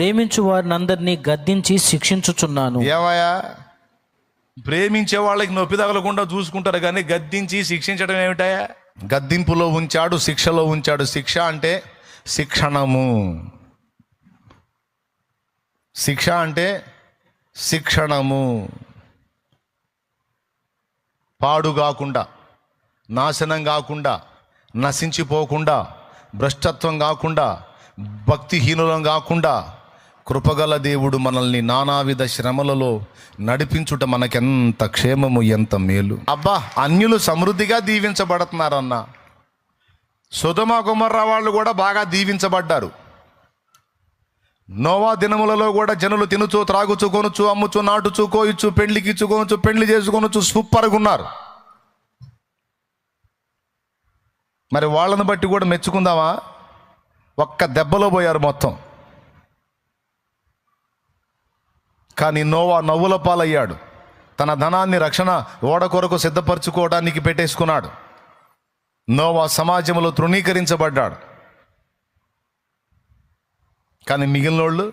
ప్రేమించు వారిని అందరినీ గద్దించి శిక్షించుచున్నాను. ఏవయ్యా ప్రేమించే వాళ్ళకి నొప్పి తగలకుండా చూసుకుంటారు కానీ గద్దించి శిక్షించడం ఏమిటాయా గద్దింపులో ఉంచాడు శిక్షలో ఉంచాడు. శిక్ష అంటే శిక్షణము. శిక్ష అంటే శిక్షణము. పాడు కాకుండా నాశనం కాకుండా నశించిపోకుండా భ్రష్టత్వం కాకుండా భక్తిహీనులం కాకుండా కృపగల దేవుడు మనల్ని నానావిధ శ్రమలలో నడిపించుట మనకెంత క్షేమము ఎంత మేలు. అబ్బా అన్యులు సమృద్ధిగా దీవించబడుతున్నారన్న. సుధమ కుమర్ర వాళ్ళు కూడా బాగా దీవించబడ్డారు. నోవా దినములలో కూడా జనులు తినుచు త్రాగుచు కొనుచు అమ్ముచు నాటుచు కోయిచ్చు పెళ్ళికి ఇచ్చుకొనుచు పెళ్ళి చేసుకొనుచు సూపర్గా ఉన్నారు. మరి వాళ్ళని బట్టి కూడా మెచ్చుకుందామా? ఒక్క దెబ్బలో పోయారు మొత్తం. కానీ నోవా నవ్వుల పాలయ్యాడు. తన ధనాన్ని రక్షణ ఓడ కొరకు సిద్ధపరచుకోవడానికి పెట్టేసుకున్నాడు. నోవా సమాజంలో తృణీకరించబడ్డాడు. కానీ మిగిలిన వాళ్ళు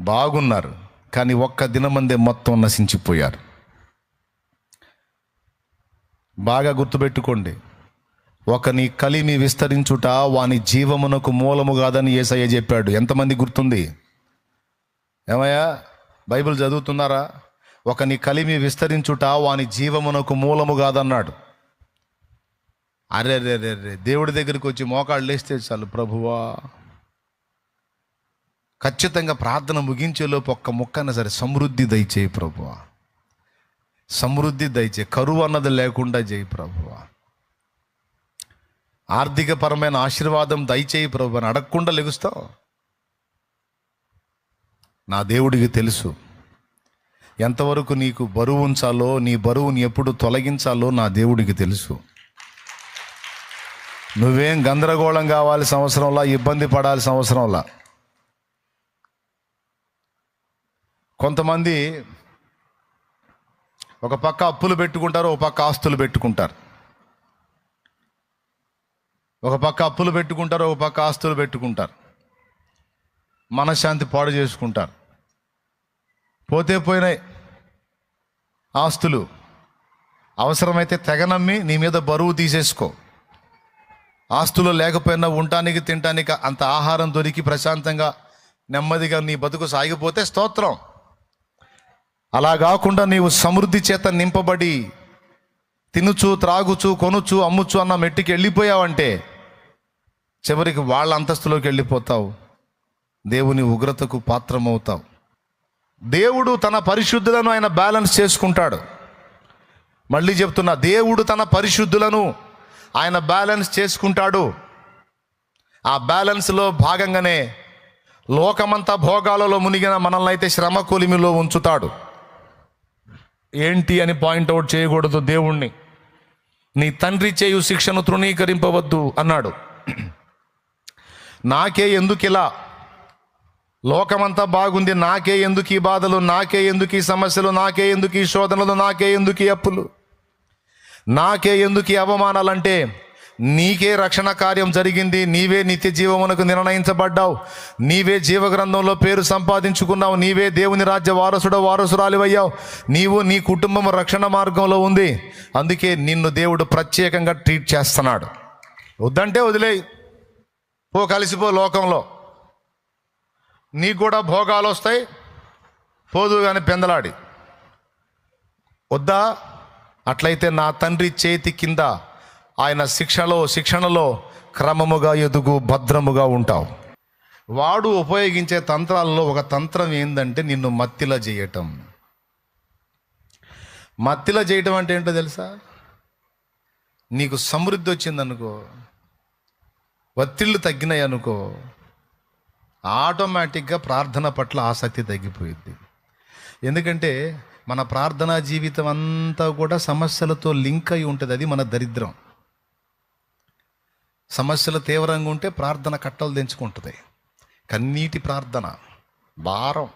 బాగున్నారు. కానీ ఒక్క దినమందే మొత్తం నశించిపోయారు. బాగా గుర్తుపెట్టుకోండి. ఒకని కలిమి విస్తరించుట వాని జీవమునకు మూలము కాదని ఏసయ్య చెప్పాడు. ఎంతమంది గుర్తుంది? ఏమయ్యా? బైబిల్ చదువుతున్నారా? ఒకని కలిమి విస్తరించుట వాని జీవమునకు మూలము కాదన్నాడు. అరే రే రే రే దేవుడి దగ్గరికి వచ్చి మోకాళ్ళు లేస్తే చాలు ప్రభువా. ఖచ్చితంగా ప్రార్థన ముగించేలోపు ఒక్క ముక్కన సరే సమృద్ధి దయచేయి ప్రభువా. సమృద్ధి దయచే కరువు అన్నది లేకుండా చేయి ప్రభువా. ఆర్థికపరమైన ఆశీర్వాదం దయచేయి ప్రభు అని అడగకుండా లెగుస్తావు. నా దేవుడికి తెలుసు. ఎంతవరకు నీకు బరువు ఉంచాలో నీ బరువుని ఎప్పుడు తొలగించాలో నా దేవుడికి తెలుసు. నువ్వేం గందరగోళం కావాల్సిన అవసరంలా ఇబ్బంది పడాల్సిన అవసరంలా. కొంతమంది ఒక పక్క అప్పులు పెట్టుకుంటారు ఒక పక్క ఆస్తులు పెట్టుకుంటారు. ఒక పక్క అప్పులు పెట్టుకుంటారు ఒక పక్క ఆస్తులు పెట్టుకుంటారు. మనశ్శాంతి పాడు చేసుకుంటారు. పోతే పోయినాయి ఆస్తులు అవసరమైతే తెగ నమ్మి నీ మీద బరువు తీసేసుకో. ఆస్తులు లేకపోయినా ఉండటానికి తినటానికి అంత ఆహారం దొరికి ప్రశాంతంగా నెమ్మదిగా నీ బతుకు సాగిపోతే స్తోత్రం. అలా కాకుండా నీవు సమృద్ధి చేత నింపబడి తినుచు త్రాగుచు కొనుచు అమ్ముచు అన్న మెట్టికి వెళ్ళిపోయావంటే చివరికి వాళ్ళ అంతస్తులోకి వెళ్ళిపోతావు. దేవుని ఉగ్రతకు పాత్రమవుతావు. దేవుడు తన పరిశుద్ధులను ఆయన బ్యాలెన్స్ చేసుకుంటాడు. మళ్ళీ చెప్తున్నా దేవుడు తన పరిశుద్ధులను ఆయన బ్యాలెన్స్ చేసుకుంటాడు. ఆ బ్యాలెన్స్లో భాగంగానే లోకమంతా భోగాలలో మునిగిన మనల్ని అయితే శ్రమ కొలిమిలో ఉంచుతాడు. ఏంటి అని పాయింట్అవుట్ చేయకూడదు దేవుణ్ణి. నీ తండ్రి చేయు శిక్షను తృణీకరింపవద్దు అన్నాడు. నాకే ఎందుకు ఇలా లోకమంతా బాగుంది నాకే ఎందుకు ఈ బాధలు నాకే ఎందుకు ఈ సమస్యలు నాకే ఎందుకు ఈ శోధనలు నాకే ఎందుకు ఈ అప్పులు? నాకే ఎందుకు ఈ అవమానాలంటే నీకే రక్షణ కార్యం జరిగింది నీవే నిత్య జీవమునకు నిర్ణయించబడ్డావు నీవే జీవగ్రంథంలో పేరు సంపాదించుకున్నావు నీవే దేవుని రాజ్య వారసుడు వారసురాలివయ్యావు నీవు నీ కుటుంబం రక్షణ మార్గంలో ఉంది అందుకే నిన్ను దేవుడు ప్రత్యేకంగా ట్రీట్ చేస్తున్నాడు. వద్దంటే వదిలేయి. పో కలిసిపో లోకంలో. నీకు కూడా భోగాలు వస్తాయి. పోదు కానీ పెందలాడి. వద్దా? అట్లయితే నా తండ్రి చేతి కింద ఆయన శిక్షలో శిక్షణలో క్రమముగా ఎదుగు భద్రముగా ఉంటావు. వాడు ఉపయోగించే తంత్రాలలో ఒక తంత్రం ఏంటంటే నిన్ను మత్తిలా చేయటం మత్తిలా చేయటం అంటే ఏంటో తెలుసా? నీకు సమృద్ధి వచ్చిందనుకో ఒత్తిళ్ళు తగ్గినాయి అనుకో ఆటోమేటిక్గా ప్రార్థన పట్ల ఆసక్తి తగ్గిపోయింది. ఎందుకంటే మన ప్రార్థనా జీవితం అంతా కూడా సమస్యలతో లింక్ అయి ఉంటుంది అది మన దరిద్రం. సమస్యలు తీవ్రంగా ఉంటే ప్రార్థన కట్టలు తెంచుకుంటుంది. కన్నీటి ప్రార్థన భారం.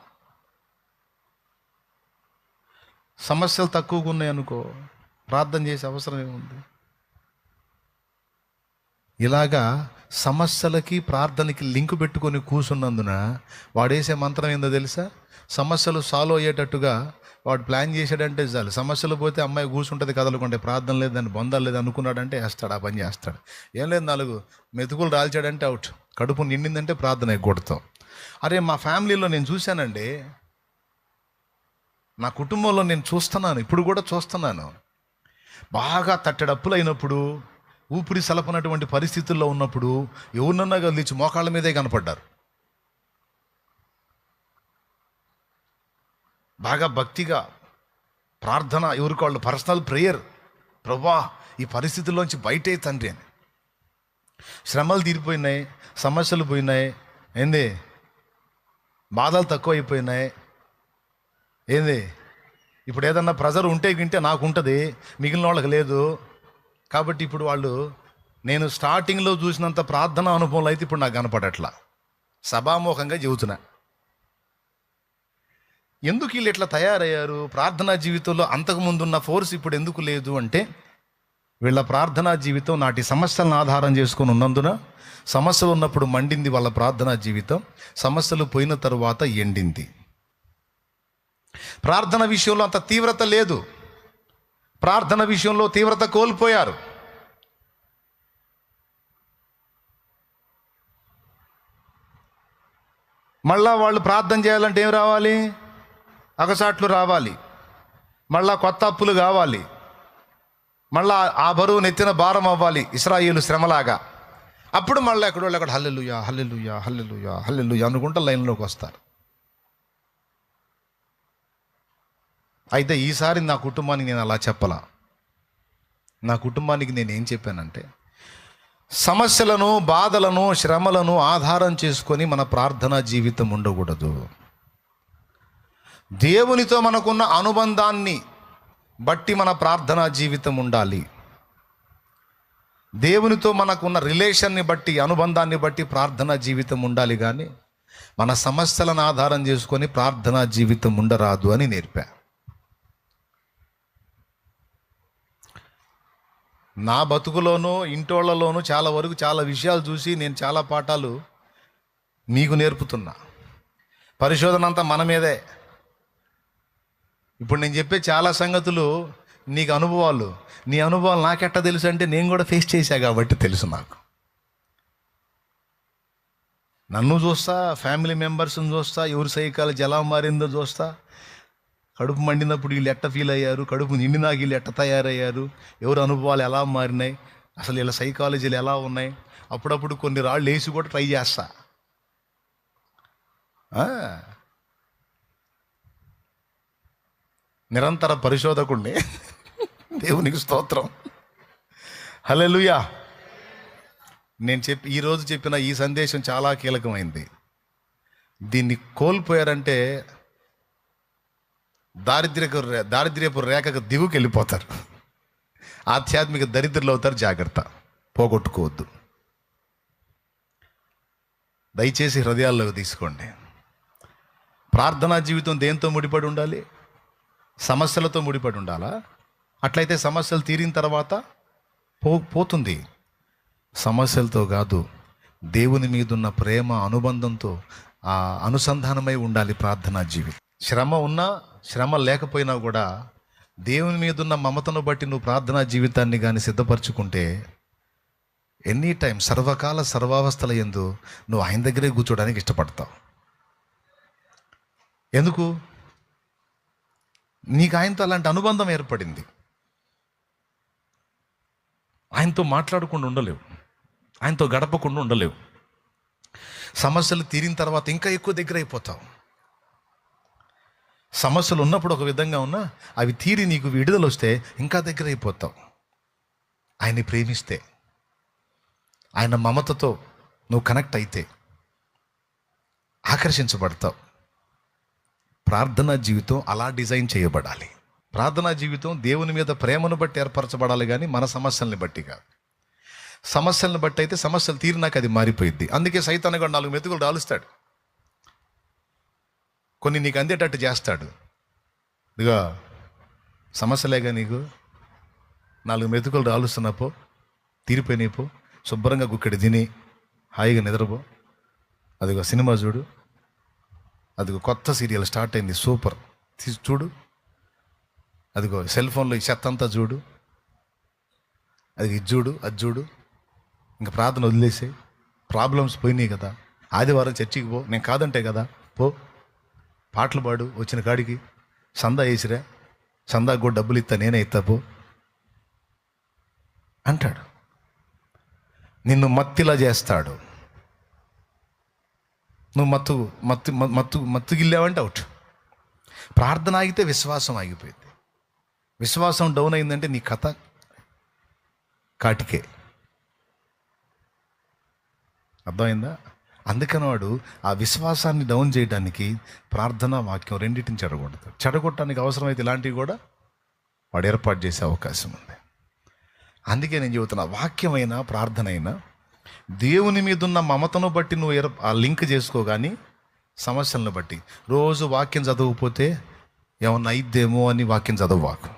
సమస్యలు తక్కువగా ఉన్నాయనుకో ప్రార్థన చేసే అవసరం ఏముంది? ఇలాగా సమస్యలకి ప్రార్థనకి లింక్ పెట్టుకొని కూసున్నందున వాడేసే మంత్రం ఏందో తెలుసా? సమస్యలు సాల్వ్ అయ్యేటట్టుగా వాడు ప్లాన్ చేశాడంటే చాలు. సమస్యలు పోతే అమ్మాయి కూర్చుంటుంది కదలకుంటే ప్రార్థన లేదు దాన్ని బొందాలు లేదు అనుకున్నాడంటే వేస్తాడు ఆ పని చేస్తాడు. ఏం లేదు నాలుగు మెతుకులు రాల్చాడంటే అవుట్. కడుపు నిండిందంటే ప్రార్థన ఎగ్గొడతాం. అరే మా ఫ్యామిలీలో నేను చూశానండి. నా కుటుంబంలో నేను చూస్తున్నాను ఇప్పుడు కూడా చూస్తున్నాను. బాగా తట్టెడప్పులు అయినప్పుడు ఊపిరి సలపనటువంటి పరిస్థితుల్లో ఉన్నప్పుడు ఎవరినన్నా కదిలించి మోకాళ్ళ మీదే కనపడ్డారు. బాగా భక్తిగా ప్రార్థన ఎవరికి వాళ్ళు పర్సనల్ ప్రేయర్. ప్రభా ఈ పరిస్థితుల్లోంచి బయటే తండ్రి అని. శ్రమలు తీరిపోయినాయి సమస్యలు పోయినాయి ఏంది? బాధలు తక్కువ అయిపోయినాయి ఏంది? ఇప్పుడు ఏదన్నా ప్రెజర్ ఉంటే వింటే నాకు ఉంటుంది మిగిలిన వాళ్ళకి లేదు. కాబట్టి ఇప్పుడు వాళ్ళు నేను స్టార్టింగ్లో చూసినంత ప్రార్థన అనుభవంలో అయితే ఇప్పుడు నాకు కనపడట్లా. సభాముఖంగా చెబుతున్నా. ఎందుకు వీళ్ళు ఇట్లా తయారయ్యారు? ప్రార్థనా జీవితంలో అంతకుముందున్న ఫోర్స్ ఇప్పుడు ఎందుకు లేదు అంటే వీళ్ళ ప్రార్థనా జీవితం నాటి సమస్యలను ఆధారం చేసుకుని ఉన్నందున సమస్యలు ఉన్నప్పుడు మండింది వాళ్ళ ప్రార్థనా జీవితం సమస్యలు పోయిన తరువాత ఎండింది. ప్రార్థన విషయంలో అంత తీవ్రత లేదు. ప్రార్థన విషయంలో తీవ్రత కోల్పోయారు. మళ్ళా వాళ్ళు ప్రార్థన చేయాలంటే ఏం రావాలి? అగసాట్లు రావాలి. మళ్ళా కొత్త అప్పులు కావాలి. మళ్ళా ఆ బరువు నెత్తిన భారం అవ్వాలి ఇస్రాయిలు శ్రమలాగా. అప్పుడు మళ్ళీ ఎక్కడో అక్కడ హల్లెలుయా హల్లెలుయా హల్లెలుయా హల్లెలుయా అనుకుంటా లైన్లోకి వస్తారు. అయితే ఈసారి నా కుటుంబానికి నేను అలా చెప్పలా. నా కుటుంబానికి నేను ఏం చెప్పానంటే సమస్యలను బాధలను శ్రమలను ఆధారం చేసుకొని మన ప్రార్థనా జీవితం ఉండకూడదు. దేవునితో మనకున్న అనుబంధాన్ని బట్టి మన ప్రార్థనా జీవితం ఉండాలి. దేవునితో మనకున్న రిలేషన్ని బట్టి అనుబంధాన్ని బట్టి ప్రార్థనా జీవితం ఉండాలి కానీ మన సమస్యలను ఆధారం చేసుకొని ప్రార్థనా జీవితం ఉండరాదు అని నేర్పా. నా బతుకులోనూ ఇంటోళ్ళలోనూ చాలా వరకు చాలా విషయాలు చూసి నేను చాలా పాఠాలు మీకు నేర్పుతున్నా. పరిశోధన అంతా మన మీదే. ఇప్పుడు నేను చెప్పే చాలా సంగతులు నీకు అనుభవాలు. నీ అనుభవాలు నాకెట్టా తెలుసు అంటే నేను కూడా ఫేస్ చేశా కాబట్టి తెలుసు నాకు. నన్ను చూస్తా ఫ్యామిలీ మెంబర్స్ని చూస్తా ఎవరి సైకాలజీ ఎలా మారిందో చూస్తా కడుపు మండినప్పుడు వీళ్ళు ఎట్ట ఫీల్ అయ్యారు కడుపు నిండినాక వీళ్ళు ఎట్ట తయారయ్యారు. ఎవరి అనుభవాలు ఎలా మారినాయి? అసలు వీళ్ళ సైకాలజీలు ఎలా ఉన్నాయి? అప్పుడప్పుడు కొన్ని రాళ్ళు వేసి కూడా ట్రై చేస్తా. నిరంతర పరిశోధకుణ్ణి. దేవునికి స్తోత్రం. హల్లెలూయా. నేను చెప్పి ఈరోజు చెప్పిన ఈ సందేశం చాలా కీలకమైంది. దీన్ని కోల్పోయారంటే దారిద్ర్యకు దారిద్ర్యపు రేఖకు దిగుకి వెళ్ళిపోతారు ఆధ్యాత్మిక దరిద్రులు అవుతారు జాగ్రత్త. పోగొట్టుకోవద్దు. దయచేసి హృదయాల్లోకి తీసుకోండి. ప్రార్థనా జీవితం దేంతో ముడిపడి ఉండాలి? సమస్యలతో ముడిపడి ఉండాలా? అట్లయితే సమస్యలు తీరిన తర్వాత పో పోతుంది. సమస్యలతో కాదు దేవుని మీదున్న ప్రేమ అనుబంధంతో ఆ అనుసంధానమై ఉండాలి ప్రార్థనా జీవితం. శ్రమ ఉన్నా శ్రమ లేకపోయినా కూడా దేవుని మీదున్న మమతను బట్టి నువ్వు ప్రార్థనా జీవితాన్ని కానీ సిద్ధపరచుకుంటే ఎనీ టైం సర్వకాల సర్వావస్థల ఎందు నువ్వు ఆయన దగ్గరే కూర్చోడానికి ఇష్టపడతావు. ఎందుకు? నీకు ఆయనతో అలాంటి అనుబంధం ఏర్పడింది. ఆయనతో మాట్లాడకుండా ఉండలేవు. ఆయనతో గడపకుండా ఉండలేవు. సమస్యలు తీరిన తర్వాత ఇంకా ఎక్కువ దగ్గర అయిపోతావు సమస్యలు ఉన్నప్పుడు ఒక విధంగా ఉన్నా అవి తీరి నీకు విడుదల వస్తే ఇంకా దగ్గర అయిపోతావు ఆయన్ని ప్రేమిస్తే ఆయన మమతతో నువ్వు కనెక్ట్ అయితే ఆకర్షించబడతావు. ప్రార్థనా జీవితం అలా డిజైన్ చేయబడాలి. ప్రార్థనా జీవితం దేవుని మీద ప్రేమను బట్టి ఏర్పరచబడాలి కానీ మన సమస్యల్ని బట్టి కాదు. సమస్యలను బట్టి అయితే సమస్యలు తీరినాక అది మారిపోయింది అందుకే సైతాన్ని కూడా నాలుగు మెతుకులు రాలుస్తాడు. కొన్ని నీకు అందేటట్టు చేస్తాడు. ఇదిగో సమస్యలేగా నీకు. నాలుగు మెతుకులు రాలుస్తున్నపో తీరిపోయినాయిపో శుభ్రంగా గుక్కడి తిని హాయిగా నిద్రపో. అదిగో సినిమా చూడు. అదిగో కొత్త సీరియల్ స్టార్ట్ అయింది సూపర్. తీసి చూడు. అదిగో సెల్ ఫోన్లో ఈ చెత్త అంతా చూడు. అది ఇది చూడు అది చూడు. ఇంకా ప్రార్థన వదిలేసే ప్రాబ్లమ్స్ పోయినాయి కదా. ఆదివారం చర్చికి పో. నేను కాదంటే కదా పో. పాటలు పాడు వచ్చిన కాడికి సందా వేసిరా సందాకు కూడా డబ్బులు ఇస్తా నేనే ఇస్తాపో అంటాడు. నిన్ను మత్తిలా చేస్తాడు. నువ్వు మత్తు మత్తు మత్తు మత్తుగిల్లావంటే అవుట్. ప్రార్థన ఆగితే విశ్వాసం ఆగిపోయింది. విశ్వాసం డౌన్ అయిందంటే నీ కథ కాటికే. అర్థమైందా? అందుకని వాడు ఆ విశ్వాసాన్ని డౌన్ చేయడానికి ప్రార్థన వాక్యం రెండింటిని చెడగొడతాడు. చెడగొట్టడానికి అవసరమైతే ఇలాంటివి కూడా వాడు ఏర్పాటు చేసే అవకాశం ఉంది. అందుకే నేను చెబుతున్నా వాక్యమైనా ప్రార్థన అయినా దేవుని మీద ఉన్న మమతను బట్టి నువ్వు ఏర్ ఆ లింక్ చేసుకో కానీ సమస్యలను బట్టి. రోజు వాక్యం చదవకపోతే ఏమన్నా అయిద్దేమో అని వాక్యం చదవవాకు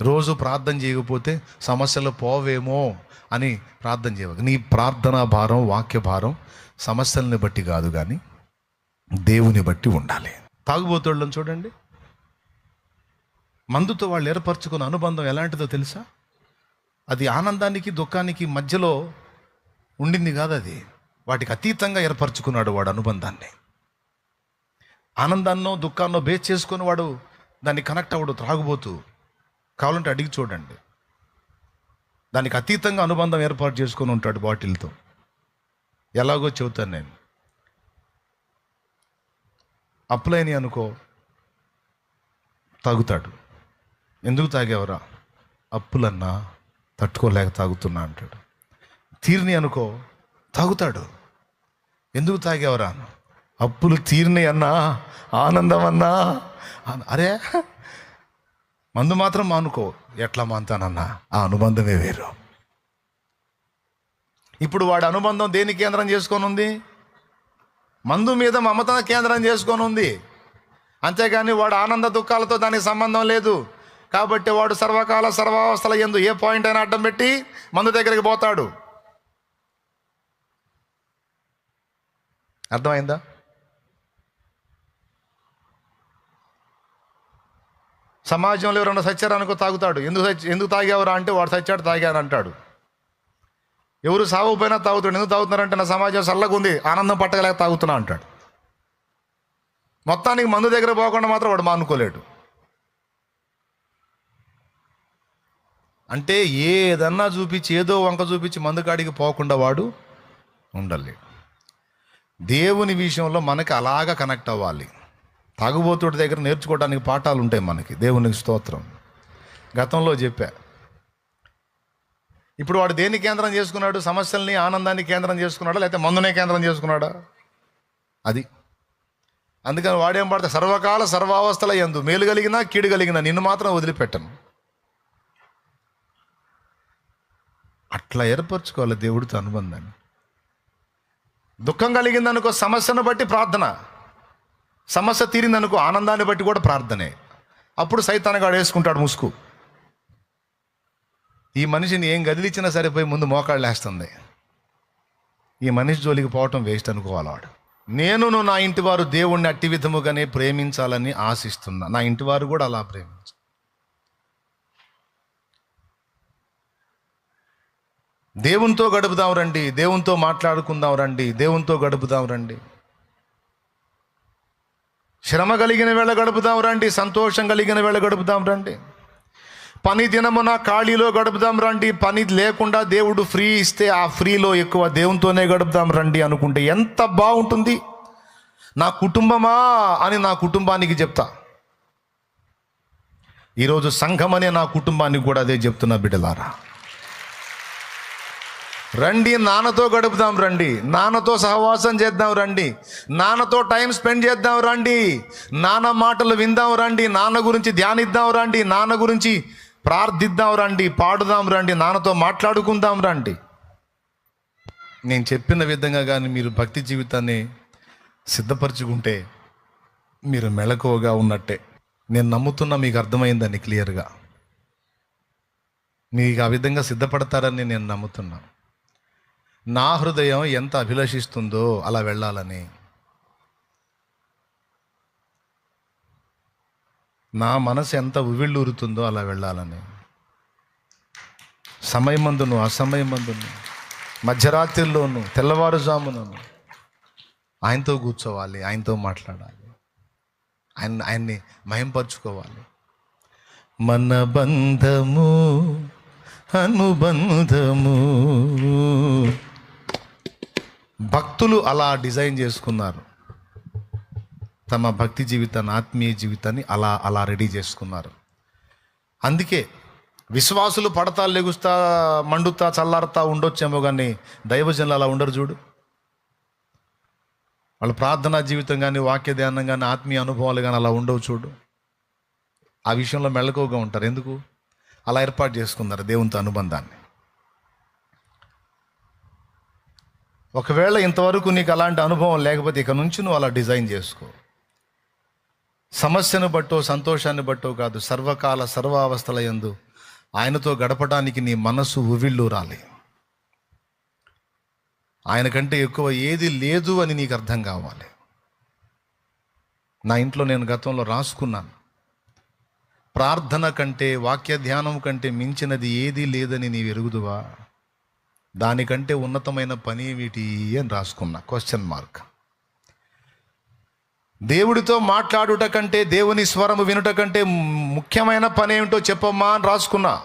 రోజు ప్రార్థన చేయకపోతే సమస్యలు పోవేమో అని ప్రార్థన చేయవచ్చు నీ ప్రార్థనా భారం వాక్య భారం సమస్యల్ని బట్టి కాదు కానీ దేవుని బట్టి ఉండాలి. తాగుబోతోళ్ళని చూడండి. మందుతో వాళ్ళు ఏర్పరచుకున్న అనుబంధం ఎలాంటిదో తెలుసా? అది ఆనందానికి దుఃఖానికి మధ్యలో ఉండింది కాదు అది. వాటికి అతీతంగా ఏర్పరచుకున్నాడు వాడు అనుబంధాన్ని. ఆనందాన్నో దుఃఖాన్నో బేస్ చేసుకొని వాడు దాన్ని కనెక్ట్ అవ్వడు త్రాగుబోతూ కావాలంటే అడిగి చూడండి. దానికి అతీతంగా అనుబంధం ఏర్పాటు చేసుకొని ఉంటాడు బాటిల్తో. ఎలాగో చెబుతాను నేను. అప్లైని అనుకో తాగుతాడు. ఎందుకు తాగేవరా? అప్పులన్నా తట్టుకోలేక తాగుతున్నా అంటాడు. తీరిని అనుకో తాగుతాడు. ఎందుకు తాగేవరా? అప్పులు తీరిని అన్నా ఆనందం అన్నా అరే మందు మాత్రం మానుకో. ఎట్లా మానుతానన్నా? ఆ అనుబంధమే వేరు. ఇప్పుడు వాడి అనుబంధం దేని కేంద్రం చేసుకొని ఉంది మందు మీద మమత కేంద్రం చేసుకొని ఉంది అంతేగాని వాడు ఆనంద దుఃఖాలతో దానికి సంబంధం లేదు. కాబట్టి వాడు సర్వకాల సర్వావస్థల ఎందు ఏ పాయింట్ అయినా అడ్డం పెట్టి మందు దగ్గరికి పోతాడు. అర్థమైందా? సమాజంలో ఎవరైనా సచ్చారనుకో తాగుతాడు. ఎందుకు సచ్ ఎందుకు తాగేవరా అంటే వాడు సచ్చాడు తాగాను అంటాడు ఎవరు సాగుపోయినా తాగుతాడు. ఎందుకు తాగుతున్నారంటే నా సమాజం చల్లగా ఉంది ఆనందం పట్టగలేక తాగుతున్నా అంటాడు. మొత్తానికి మందు దగ్గర పోకుండా మాత్రం వాడు మానుకోలేడు. అంటే ఏదన్నా చూపించి ఏదో వంక చూపించి మందు కాడికి పోకుండా వాడు ఉండాలి దేవుని విషయంలో మనకి అలాగా కనెక్ట్ అవ్వాలి. తాగుబోతుడి దగ్గర నేర్చుకోవడానికి పాఠాలు ఉంటాయి మనకి. దేవునికి స్తోత్రం. గతంలో చెప్పా. ఇప్పుడు వాడు దేని కేంద్రం చేసుకున్నాడు? సమస్యల్ని ఆనందాన్ని కేంద్రం చేసుకున్నాడా? లేకపోతే మందునే కేంద్రం చేసుకున్నాడా? అది. అందుకని వాడేం పడతా సర్వకాల సర్వావస్థల ఎందు మేలు కలిగినా కీడు కలిగినా నిన్ను మాత్రం వదిలిపెట్టను. అట్లా ఏర్పరచుకోవాలి దేవుడితో అనుబంధాన్ని. దుఃఖం కలిగిందనుకో సమస్యను బట్టి ప్రార్థన. సమస్య తీరిందనుకో ఆనందాన్ని బట్టి కూడా ప్రార్థనే. అప్పుడు సైతానగాడు వేసుకుంటాడు ముసుకు ఈ మనిషిని ఏం గదిలిచ్చినా సరిపోయి ముందు మోకాళ్ళు వేస్తుంది ఈ మనిషి జోలికి పోవటం వేస్ట్ అనుకోవాలవాడు నేనును నా ఇంటి వారు దేవుణ్ణి అట్టి విధముగానే ప్రేమించాలని ఆశిస్తున్నా. నా ఇంటి వారు కూడా అలా ప్రేమించు. దేవునితో గడుపుదాం రండి. దేవునితో మాట్లాడుకుందాం రండి. దేవునితో గడుపుదాం రండి. శ్రమ కలిగిన వేళ గడుపుదాం రండి సంతోషం కలిగిన వేళ గడుపుదాం రండి. పని దినమున ఖాళీలో గడుపుదాం రండి పని లేకుండా దేవుడు ఫ్రీ ఇస్తే ఆ ఫ్రీలో ఎక్కువ దేవునితోనే గడుపుదాం రండి అనుకుంటే ఎంత బాగుంటుంది. నా కుటుంబమా అని నా కుటుంబానికి చెప్తా. ఈరోజు సంఘం అనే నా కుటుంబానికి కూడా అదే చెప్తున్నా బిడ్డలారా. రండి నాన్నతో గడుపుదాం రండి. నాన్నతో సహవాసం చేద్దాం రండి. నాన్నతో టైం స్పెండ్ చేద్దాం రండి. నాన్న మాటలు విందాం రండి. నాన్న గురించి ధ్యానిద్దాం రండి. నాన్న గురించి ప్రార్థిద్దాం రండి. పాడుదాం రండి. నాన్నతో మాట్లాడుకుందాం రండి. నేను చెప్పిన విధంగా కానీ మీరు భక్తి జీవితాన్ని సిద్ధపరచుకుంటే మీరు మెళకువగా ఉన్నట్టే. నేను నమ్ముతున్నా మీకు అర్థమైందని క్లియర్గా. మీకు ఆ విధంగా సిద్ధపడతారని నేను నమ్ముతున్నాను నా హృదయం ఎంత అభిలషిస్తుందో అలా వెళ్ళాలని. నా మనసు ఎంత ఉవిళ్ళూరుతుందో అలా వెళ్ళాలని. సమయమందును అసమయమందును మధ్యరాత్రిలోను తెల్లవారుజామునను ఆయనతో కూర్చోవాలి ఆయనతో మాట్లాడాలి ఆయన ఆయన్ని మయంపరుచుకోవాలి. మన బంధము అనుబంధము భక్తులు అలా డిజైన్ చేసుకున్నారు. తమ భక్తి జీవితాన్ని ఆత్మీయ జీవితాన్ని అలా అలా రెడీ చేసుకున్నారు. అందుకే విశ్వాసులు పడతా లెగుస్తా మండుతా చల్లారుతా ఉండొచ్చేమో కానీ దైవజనులు అలా ఉండరు చూడు. వాళ్ళ ప్రార్థనా జీవితం కానీ వాక్య ధ్యానం కానీ ఆత్మీయ అనుభవాలు కానీ అలా ఉండవు చూడు. ఆ విషయంలో మెళకువగా ఉంటారు. ఎందుకు? అలా ఏర్పాటు చేసుకున్నారు దేవునితో అనుబంధాన్ని. ఒకవేళ ఇంతవరకు నీకు అలాంటి అనుభవం లేకపోతే ఇక నుంచి నువ్వు అలా డిజైన్ చేసుకో. సమస్యను బట్టో సంతోషాన్ని బట్టో కాదు సర్వకాల సర్వావస్థల యందు ఆయనతో గడపడానికి నీ మనస్సు ఉవిళ్ళూరాలి ఆయన కంటే ఎక్కువ ఏది లేదు అని నీకు అర్థం కావాలి. నా ఇంట్లో నేను గతంలో రాసుకున్నాను. ప్రార్థన కంటే వాక్య ధ్యానం కంటే మించినది ఏదీ లేదని నీవు ఎరుగుదువా? దానికంటే ఉన్నతమైన పని ఏమిటి అని రాసుకున్నా. క్వశ్చన్ మార్క్ దేవుడితో మాట్లాడుట కంటే దేవుని స్వరము వినుట కంటే ముఖ్యమైన పని ఏమిటో చెప్పమ్మా అని రాసుకున్నా.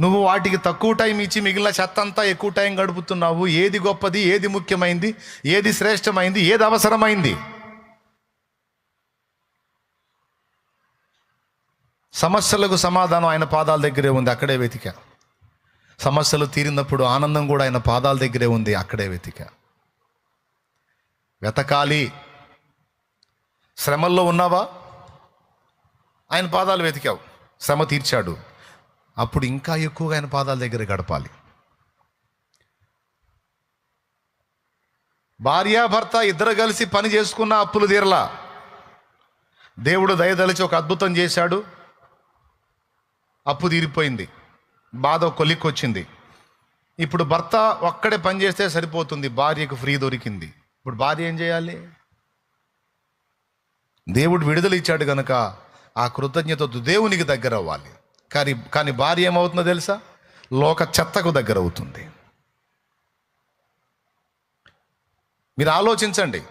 నువ్వు వాటికి తక్కువ టైం ఇచ్చి మిగిలిన చెత్త అంతా ఎక్కువ టైం గడుపుతున్నావు. ఏది గొప్పది ఏది ముఖ్యమైంది ఏది శ్రేష్టమైంది ఏది అవసరమైంది? సమస్యలకు సమాధానం ఆయన పాదాల దగ్గరే ఉంది అక్కడే వెతికా. సమస్యలు తీరినప్పుడు ఆనందం కూడా ఆయన పాదాల దగ్గరే ఉంది అక్కడే వెతికా. వెతకాలి. శ్రమల్లో ఉన్నావా? ఆయన పాదాలు వెతికావు. శ్రమ తీర్చాడు. అప్పుడు ఇంకా ఎక్కువగా ఆయన పాదాల దగ్గర గడపాలి. భార్యాభర్త ఇద్దరు కలిసి పని చేసుకున్న అప్పులు తీరలా. దేవుడు దయదలిచి ఒక అద్భుతం చేశాడు. అప్పు తీరిపోయింది. బాధ కొలిక్కొచ్చింది. ఇప్పుడు భర్త ఒక్కడే పని చేస్తే సరిపోతుంది. భార్యకు ఫ్రీ దొరికింది. ఇప్పుడు భార్య ఏం చేయాలి? దేవుడు విడుదల ఇచ్చాడు కనుక ఆ కృతజ్ఞతతో దేవునికి దగ్గర అవ్వాలి. కానీ కానీ భార్య ఏమవుతుందో తెలుసా? లోక చెత్తకు దగ్గర అవుతుంది. మీరు ఆలోచించండి.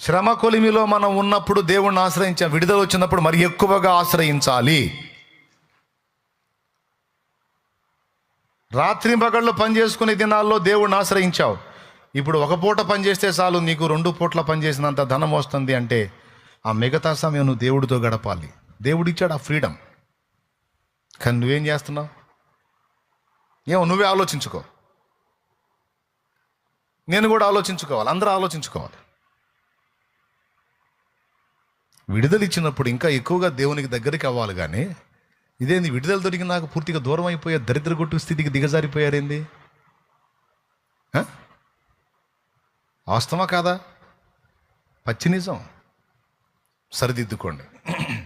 శ్రమ కొలిమిలో మనం ఉన్నప్పుడు దేవుణ్ణి ఆశ్రయించాం విడుదల వచ్చినప్పుడు మరి ఎక్కువగా ఆశ్రయించాలి. రాత్రి పగళ్ళు పని చేసుకునే దినాల్లో దేవుణ్ణి ఆశ్రయించావు. ఇప్పుడు ఒక పూట పనిచేస్తే చాలు నీకు రెండు పూట్ల పనిచేసినంత ధనం వస్తుంది అంటే ఆ మిగతా సమయం నువ్వు దేవుడితో గడపాలి. దేవుడిచ్చాడు ఆ ఫ్రీడమ్. కానీ నువ్వేం చేస్తున్నావు? ఏమో నువ్వే ఆలోచించుకో. నేను కూడా ఆలోచించుకోవాలి అందరూ ఆలోచించుకోవాలి. విడుదల ఇచ్చినప్పుడు ఇంకా ఎక్కువగా దేవునికి దగ్గరికి అవ్వాలి కానీ ఇదేంది విడుదల దొరికి నాకు పూర్తిగా దూరం అయిపోయే దరిద్ర కొట్టు స్థితికి దిగజారిపోయారేంది వాస్తవా కాదా? పచ్చి నిజం. సరిదిద్దుకోండి.